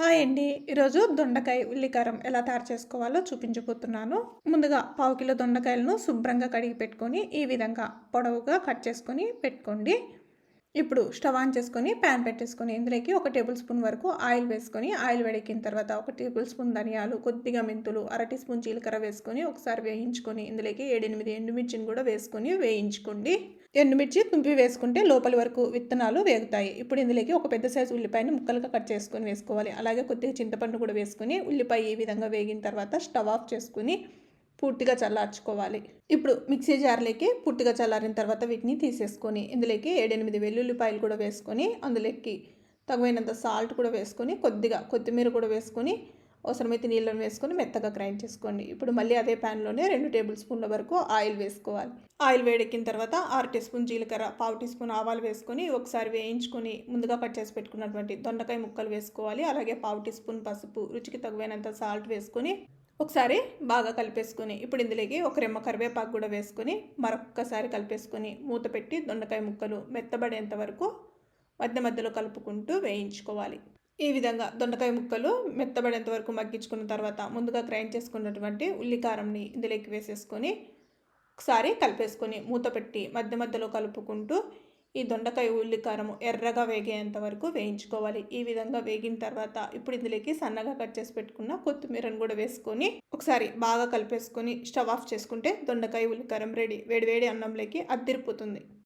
Hi అండి. ఈరోజు దొండకాయ ఉల్లికారం ఎలా తయారు చేసుకోవాలో చూపించబోతున్నాను. ముందుగా పావు కిలో దొండకాయలను శుభ్రంగా కడిగి పెట్టుకొని ఈ విధంగా పొడవుగా కట్ చేసుకొని పెట్టుకోండి. ఇప్పుడు స్టవ్ ఆన్ చేసుకొని ప్యాన్ పెట్టేసుకొని ఇందులోకి ఒక టేబుల్ స్పూన్ వరకు ఆయిల్ వేసుకొని ఆయిల్ వేడెక్కిన తర్వాత ఒక టేబుల్ స్పూన్ ధనియాలు కొద్దిగా మెంతులు అరటి స్పూన్ జీలకర్ర వేసుకొని ఒకసారి వేయించుకొని ఇందులోకి ఏడెనిమిది ఎండుమిర్చిని కూడా వేసుకొని వేయించుకోండి. ఎండుమిర్చి తుంపి వేసుకుంటే లోపలి వరకు విత్తనాలు వేగుతాయి. ఇప్పుడు ఇందులోకి ఒక పెద్ద సైజు ఉల్లిపాయని ముక్కలుగా కట్ చేసుకొని వేసుకోవాలి. అలాగే కొద్దిగా చింతపండు కూడా వేసుకొని ఉల్లిపాయ ఈ విధంగా వేగిన తర్వాత స్టవ్ ఆఫ్ చేసుకుని పూర్తిగా చల్లార్చుకోవాలి. ఇప్పుడు మిక్సీ జార్లోకి పూర్తిగా చల్లారిన తర్వాత వీటిని తీసేసుకొని ఇందులోకి ఏడెనిమిది వెల్లుల్లిపాయలు కూడా వేసుకొని అందులోకి తగినంత సాల్ట్ కూడా వేసుకొని కొద్దిగా కొత్తిమీర కూడా వేసుకొని అవసరమైతే నీళ్ళను వేసుకొని మెత్తగా గ్రైండ్ చేసుకోండి. ఇప్పుడు మళ్ళీ అదే ప్యాన్లోనే రెండు టేబుల్ స్పూన్ల వరకు ఆయిల్ వేసుకోవాలి. ఆయిల్ వేడెక్కిన తర్వాత ఆరు టీ స్పూన్ జీలకర్ర పావు టీ స్పూన్ ఆవాలు వేసుకొని ఒకసారి వేయించుకొని ముందుగా కట్ చేసి పెట్టుకున్నటువంటి దొండకాయ ముక్కలు వేసుకోవాలి. అలాగే పావు టీ స్పూన్ పసుపు రుచికి తగినంత సాల్ట్ వేసుకొని ఒకసారి బాగా కలిపేసుకొని ఇప్పుడు ఇందులోకి ఒక రెమ్మ కరివేపాకు కూడా వేసుకొని మరొక్కసారి కలిపేసుకొని మూత పెట్టి దొండకాయ ముక్కలు మెత్తబడేంత వరకు మధ్య మధ్యలో కలుపుకుంటూ వేయించుకోవాలి. ఈ విధంగా దొండకాయ ముక్కలు మెత్తబడేంత వరకు మగ్గించుకున్న తర్వాత ముందుగా గ్రైండ్ చేసుకున్నటువంటి ఉల్లికారంని ఇందులోకి వేసేసుకొని ఒకసారి కలిపేసుకొని మూత పెట్టి మధ్య మధ్యలో కలుపుకుంటూ ఈ దొండకాయ ఉల్లికారము ఎర్రగా వేగేంత వరకు వేయించుకోవాలి. ఈ విధంగా వేగిన తర్వాత ఇప్పుడు ఇందులోకి సన్నగా కట్ చేసి పెట్టుకున్న కొత్తిమీరను కూడా వేసుకొని ఒకసారి బాగా కలిపేసుకొని స్టవ్ ఆఫ్ చేసుకుంటే దొండకాయ ఉల్లికారం రెడీ. వేడివేడి అన్నంలోకి అద్దిరిపోతుంది.